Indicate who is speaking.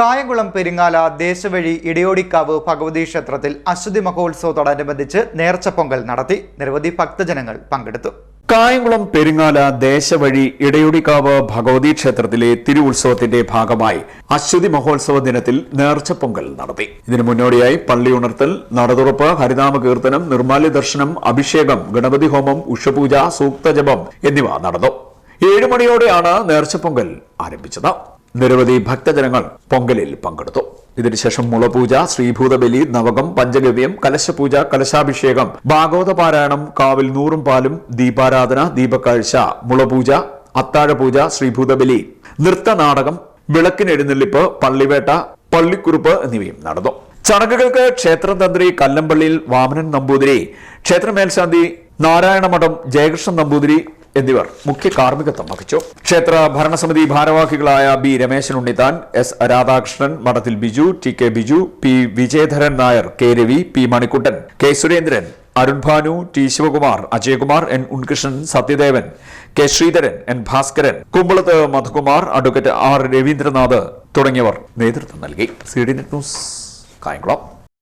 Speaker 1: കായംകുളം പെരിങ്ങാല ദേശവഴി ഇടയോടിക്കാവ് ഭഗവതി ക്ഷേത്രത്തിൽ അശ്വതി മഹോത്സവത്തോടനുബന്ധിച്ച് നേർച്ചപ്പൊങ്കൽ നടത്തി നിരവധി ഭക്തജനങ്ങൾ പങ്കെടുത്തു.
Speaker 2: കായംകുളം പെരിങ്ങാല ദേശവഴി ഇടയുടിക്കാവ് ഭഗവതി ക്ഷേത്രത്തിലെ തിരുവുത്സവത്തിന്റെ ഭാഗമായി അശ്വതി മഹോത്സവ ദിനത്തിൽ നേർച്ച പൊങ്കൽ നടത്തി. ഇതിനു മുന്നോടിയായി പള്ളി ഉണർത്തൽ നടതുറപ്പ് ഹരിനാമ കീർത്തനം നിർമാല്യ ദർശനം അഭിഷേകം ഗണപതി ഹോമം ഉഷപൂജ സൂക്തജപം എന്നിവ നടന്നു. ഏഴു മണിയോടെയാണ് നേർച്ച പൊങ്കൽ ആരംഭിച്ചത്. നിരവധി ഭക്തജനങ്ങൾ പൊങ്കലിൽ പങ്കെടുത്തു. ഇതിനുശേഷം മുളപൂജ ശ്രീഭൂതബലി നവകം പഞ്ചഗവ്യം കലശപൂജ കലശാഭിഷേകം ഭാഗവത പാരായണം കാവിൽ നൂറും പാലും ദീപാരാധന ദീപക്കാഴ്ച മുളപൂജ അത്താഴപൂജ ശ്രീഭൂതബലി നൃത്തനാടകം വിളക്കിനെഴുന്നള്ളിപ്പ് പള്ളിവേട്ട പള്ളിക്കുറുപ്പ് എന്നിവയും നടന്നു. ചടങ്ങുകൾക്ക് ക്ഷേത്രം തന്ത്രി കല്ലമ്പള്ളിയിൽ വാമനൻ നമ്പൂതിരി ക്ഷേത്ര മേൽശാന്തി നാരായണമഠം ജയകൃഷ്ണൻ നമ്പൂതിരി എന്നിവർ മുഖ്യ കാർമ്മികത്വം വഹിച്ചു. ക്ഷേത്ര ഭരണസമിതി ഭാരവാഹികളായ B Rameshan Unnithan S Radhakrishnan Madathil Biju T K Biju P Vijayadharan Nair K Ravi P Manikuttan K Surendran Arun Bhanu T Sivakumar Ajayakumar N Unnikrishnan Sathyadevan K Sreedharan N Bhaskaran Kumbalath Madhukumar advocate R Ravindranath തുടങ്ങിയവർ നേതൃത്വം നൽകി. C D net news Kayamkulam.